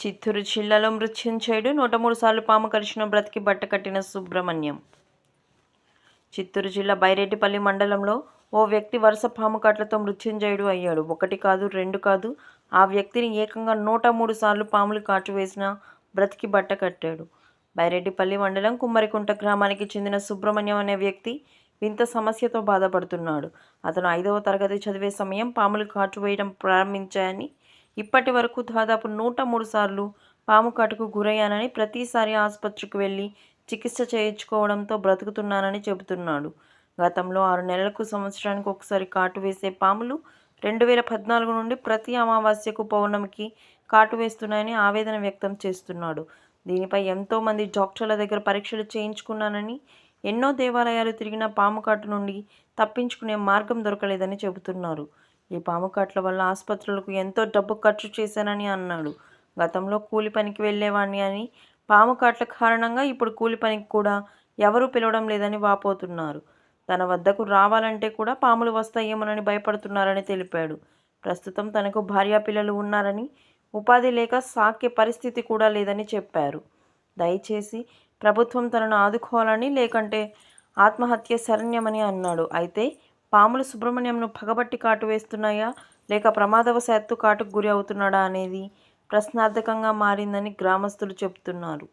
చిత్తూరు జిల్లాలో చేయడు. నూట మూడు సార్లు పాము కరిచిన బ్రతికి బట్ట కట్టిన సుబ్రహ్మణ్యం. చిత్తూరు జిల్లా బైరెడ్డిపల్లి మండలంలో ఓ వ్యక్తి వరుస పాము కాట్లతో మృత్యుంజయుడు అయ్యాడు. ఒకటి కాదు రెండు కాదు ఆ వ్యక్తిని ఏకంగా నూట మూడు సార్లు పాములు కాటు వేసిన బ్రతికి బట్ట కట్టాడు. బైరెడ్డిపల్లి మండలం కుమ్మరికుంట గ్రామానికి చెందిన సుబ్రహ్మణ్యం అనే వ్యక్తి వింత సమస్యతో బాధపడుతున్నాడు. అతను ఐదవ తరగతి చదివే సమయం పాములు కాటు వేయడం ప్రారంభించాయని ఇప్పటి వరకు దాదాపు నూట మూడు సార్లు పాము కాటుకు గురయ్యానని ప్రతిసారి ఆసుపత్రికి వెళ్ళి చికిత్స చేయించుకోవడంతో బ్రతుకుతున్నానని చెబుతున్నాడు. గతంలో ఆరు నెలలకు సంవత్సరానికి ఒకసారి కాటు వేసే పాములు రెండు వేల పద్నాలుగు నుండి ప్రతి అమావాస్యకు పౌర్ణమికి కాటు వేస్తున్నాయని ఆవేదన వ్యక్తం చేస్తున్నాడు. దీనిపై ఎంతోమంది డాక్టర్ల దగ్గర పరీక్షలు చేయించుకున్నానని ఎన్నో దేవాలయాలు తిరిగిన పాము కాటు నుండి తప్పించుకునే మార్గం దొరకలేదని చెబుతున్నారు. ఈ పాము కాట్ల వల్ల ఆసుపత్రులకు ఎంతో డబ్బు ఖర్చు చేశానని అన్నాడు. గతంలో కూలి పనికి వెళ్ళేవాడిని అని. పాము కాట్ల కారణంగా ఇప్పుడు కూలి పనికి కూడా ఎవరూ పిలవడం లేదని వాపోతున్నారు. తన వద్దకు రావాలంటే కూడా పాములు వస్తాయేమోనని భయపడుతున్నారని తెలిపాడు. ప్రస్తుతం తనకు భార్యా పిల్లలు ఉన్నారని ఉపాధి లేక సాక్య పరిస్థితి కూడా లేదని చెప్పారు. దయచేసి ప్రభుత్వం తనను ఆదుకోవాలని లేకంటే ఆత్మహత్య శరణ్యమని అన్నాడు. అయితే పాములు సుబ్రహ్మణ్యంను పగబట్టి కాటు వేస్తున్నాయా? లేక ప్రమాదవశాత్తు కాటుకు గురి అవుతున్నాడా అనేది ప్రశ్నార్థకంగా మారిందని గ్రామస్తులు చెబుతున్నారు.